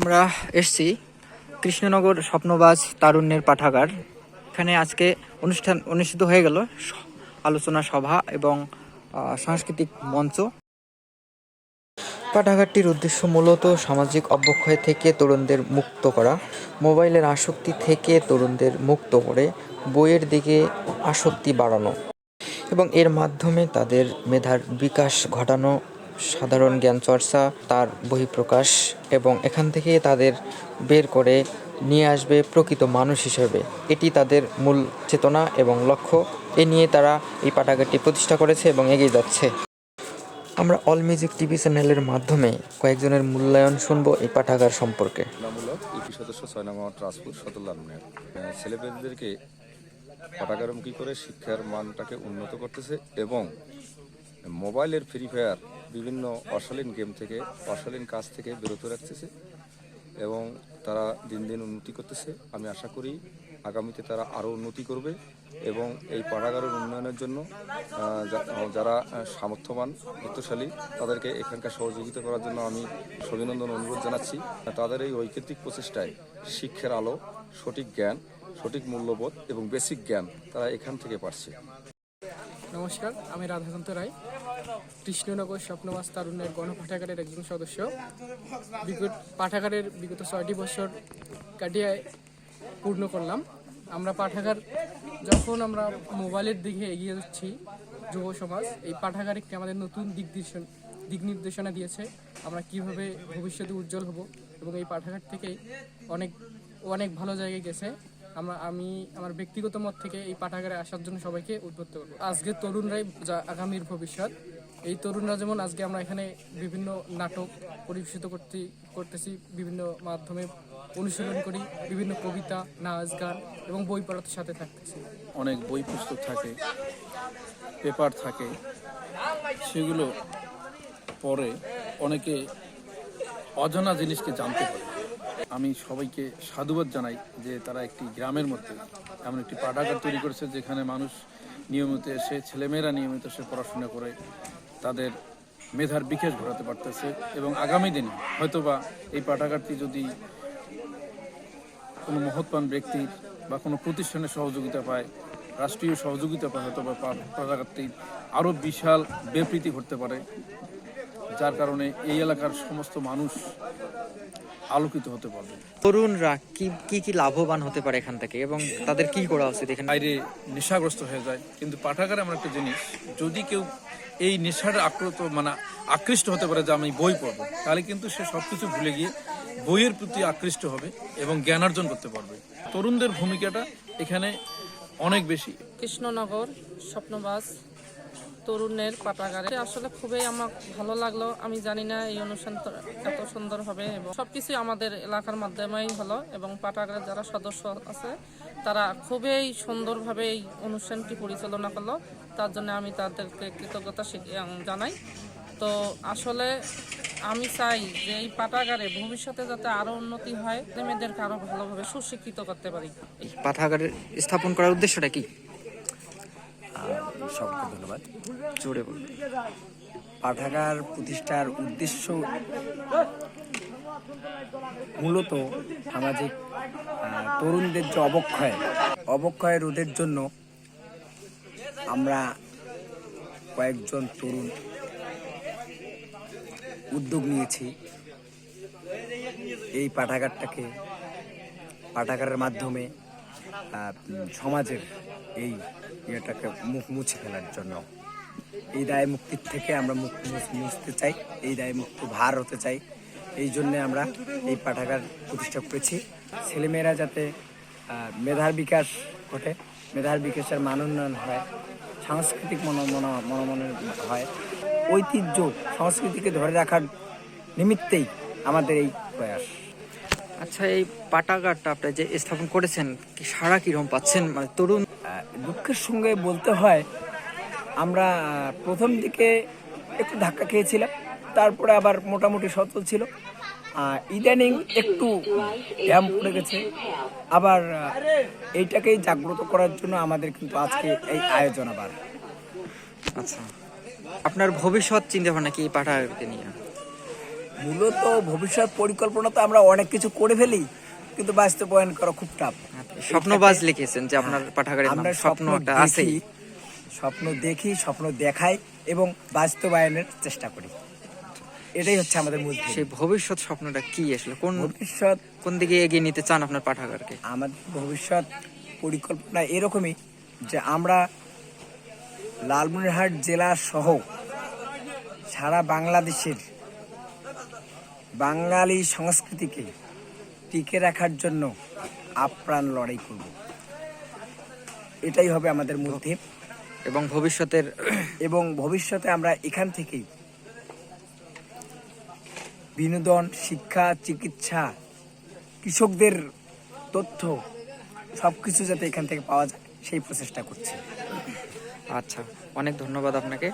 আমরা এসছি কৃষ্ণনগর স্বপ্নবাজ তারুণ্যের পাঠাগার। এখানে আজকে অনুষ্ঠান অনুষ্ঠিত হয়ে গেল আলোচনা সভা এবং সাংস্কৃতিক মঞ্চ। পাঠাগারটির উদ্দেশ্য মূলত সামাজিক অবক্ষয় থেকে তরুণদের মুক্ত করা, মোবাইলের আসক্তি থেকে তরুণদের মুক্ত করে, বইয়ের দিকে আসক্তি বাড়ানো এবং এর মাধ্যমে তাদের মেধার বিকাশ ঘটানো সাধারণ জ্ঞান চর্চা, তার বহিঃপ্রকাশ এবং এখান থেকে তাদের বের করে নিয়ে আসবে প্রকৃত মানুষ হিসেবে। এটি তাদের মূল চেতনা এবং লক্ষ্য। এ নিয়ে তারা এই পাঠাগারটি প্রতিষ্ঠা করেছে এবং এগিয়ে যাচ্ছে। আমরা অল মিউজিক টিভি চ্যানেলের মাধ্যমে কয়েকজনের মূল্যায়ন শুনব এই পাঠাগার সম্পর্কে। ইউপি সদস্য ছয় ছেলেমেয়েদেরকে করে শিক্ষার মানটাকে উন্নত করতেছে এবং মোবাইলের ফ্রি ফায়ার বিভিন্ন অশালীন গেম থেকে, অশালীন কাজ থেকে বিরত রাখতেছে এবং তারা দিন দিন উন্নতি করতেছে। আমি আশা করি আগামীতে তারা আরও উন্নতি করবে এবং এই পাঠাগারের উন্নয়নের জন্য যারা সামর্থ্যবান, বিত্তশালী, তাদেরকে এখানকার সহযোগিতা করার জন্য আমি অভিনন্দন অনুরোধ জানাচ্ছি। তাদের এই ঐকান্তিক প্রচেষ্টায় শিক্ষার আলো, সঠিক জ্ঞান, সঠিক মূল্যবোধ এবং বেসিক জ্ঞান তারা এখান থেকে পাচ্ছে। নমস্কার, আমি রাধাকান্ত রায়। কৃষ্ণনগর স্বপ্নবাস তারুণ্যের গণপাঠাগারের একজন সদস্য। বিগত পাঠাগারের বিগত ছয়টি বছর কাটিয়ে পূর্ণ করলাম। আমরা পাঠাগার, যখন আমরা মোবাইলের দিকে এগিয়ে যাচ্ছি, যুব সমাজ, এই পাঠাগার একটি আমাদের নতুন দিক দিক নির্দেশনা দিয়েছে। আমরা কীভাবে ভবিষ্যতে উজ্জ্বল হব এবং এই পাঠাগার থেকে অনেক অনেক ভালো জায়গায় গেছে। আমরা, আমি আমার ব্যক্তিগত মত থেকে এই পাঠাগারে আসার জন্য সবাইকে উদ্বুদ্ধ করব। আজকের তরুণরাই যা আগামীর ভবিষ্যৎ। এই তরুণরা যেমন আজকে আমরা এখানে বিভিন্ন নাটক পরিবেশিত করতে, করতেছি, বিভিন্ন মাধ্যমে অনুশীলন করি, বিভিন্ন কবিতা, নাচ, গান এবং বই পড়ার সাথে থাকতেছি। অনেক বই পুস্তক থাকে, পেপার থাকে, সেগুলো পরে অনেকে অজানা জিনিসকে জানতে পারে। আমি সবাইকে সাধুবাদ জানাই যে তারা একটি গ্রামের মধ্যে এমন একটি পাঠাগার তৈরি করেছে যেখানে মানুষ নিয়মিত এসে, ছেলেমেয়েরা নিয়মিত এসে পড়াশোনা করে তাদের মেধার বিকাশ ঘটাতে পারতেছে এবং আগামী দিনে হয়তোবা এই পাঠাগারটি যদি কোনো মহৎবান ব্যক্তির বা কোনো প্রতিষ্ঠানের সহযোগিতা পায়, রাষ্ট্রীয় সহযোগিতা পায় হয়তো বা পাঠাগারটি আরও বিশাল বিবৃতি ঘটতে পারে, যার কারণে এই এলাকার সমস্ত মানুষ আলোকিত হতে পারবে। তরুণরা কি কি কি লাভবান হতে পারে এখান থেকে এবং তাদের কি করা উচিত এখানে? বাইরে নেশাগ্রস্ত হয়ে যায়। কিন্তু পাঠাগারে আমার একটা জিনিস যদি কেউ এই নেশাটা আক্রত মানে আকৃষ্ট হতে পারে যে আমি বই পড়ব তাহলে কিন্তু সে সব কিছু ভুলে গিয়ে বইয়ের প্রতি আকৃষ্ট হবে এবং জ্ঞানার্জন করতে পারবে। তরুণদের ভূমিকাটা এখানে অনেক বেশি। কৃষ্ণনগর স্বপ্নবাস। তরুণের পাঠাগারে। আসলে খুবই আমার ভালো লাগল। আমি জানি না এই অনুষ্ঠান এত সুন্দর হবে এবং সবকিছু আমাদের এলাকার মাধ্যমেই হলো এবং পাঠাগারের যারা সদস্য আছে, তারা খুবই সুন্দরভাবে এই অনুষ্ঠানটি পরিচালনা করল। তার জন্য আমি তাদেরকে কৃতজ্ঞতা জানাই। তো আসলে আমি চাই যে এই পাঠাগারে ভবিষ্যতে যাতে আরও উন্নতি হয়, মেয়েদেরকে আরও ভালোভাবে সুশিক্ষিত করতে পারি। পাঠাগারের স্থাপন করার উদ্দেশ্যটা কি? সবকে ধন্যবাদ। জোরে বলুন। পাঠাগার প্রতিষ্ঠার উদ্দেশ্য মূলত সামাজিক তরুণদের যে অবক্ষয় অবক্ষয় রোধের জন্য আমরা কয়েকজন তরুণ উদ্যোগ নিয়েছি। এই পাঠাগারটাকে, পাঠাগারের মাধ্যমে সমাজের এই ইয়েটাকে মুখ মুছে ফেলার জন্য। এই দায় মুক্তির থেকে আমরা মুখ মুছ- মুছতে চাই, এই দায় মুক্ত ভার হতে চাই। এই জন্য আমরা এই পাঠাগার প্রতিষ্ঠা করেছি। ছেলেমেয়েরা যাতে মেধার বিকাশ ঘটে, মেধার বিকাশের মান উন্নয়ন হয়, সাংস্কৃতিক মন, মন- মনোমনন হয়, ঐতিহ্য সংস্কৃতিকে ধরে রাখার নিমিত্তেই আমাদের এই প্রয়াস। আচ্ছা এই পাঠাগারটা আপনি যে স্থাপন করেছেন কি সারা কীরকম পাচ্ছেন? মানে তরুণ দুঃখের সঙ্গে বলতে হয় আমরা প্রথম দিকে একটু ধাক্কা খেয়েছিলাম তারপরে আবার মোটামুটি সচল ছিল। ইদানিং একটু ড্যাম পড়ে গেছে। আবার এইটাকেই জাগ্রত করার জন্য আমাদের কিন্তু আজকে এই আয়োজন আবার। আচ্ছা। আপনার ভবিষ্যৎ চিন্তা ভাবনা কি এই পাঠাগারকে নিয়ে? মূলত ভবিষ্যৎ পরিকল্পনা তো আমরা অনেক কিছু করে ফেলি কিন্তু বাস্তবায়ন করা খুব টাফ স্বপ্নবাজ লিখেছেন যে আপনার পাঠাগারের নাম আমরা স্বপ্ন স্বপ্ন একটা আছে। স্বপ্ন দেখি স্বপ্ন দেখাই এবং বাস্তবায়নের চেষ্টা করি। এটাই হচ্ছে আমাদের মূল সেই ভবিষ্যৎ স্বপ্নটা কি আসলে? কোন ভবিষ্যৎ কোন দিকে এগিয়ে নিতে চান আপনার পাঠাগারকে? আমার ভবিষ্যৎ পরিকল্পনা এরকমই যে আমরা লালমনিরহাট জেলা সহ সারা বাংলাদেশের বাঙালি সংস্কৃতিকে টিকে রাখার জন্য আপ্রাণ লড়াই করব। এটাই হবে আমাদের মধ্যে এবং ভবিষ্যতের এবং ভবিষ্যতে আমরা এখান থেকেই বিনোদন শিক্ষা চিকিৎসা কৃষকদের তথ্য সব কিছু যাতে এখান থেকে পাওয়া যায় সেই প্রচেষ্টা করছি। আচ্ছা অনেক ধন্যবাদ আপনাকে।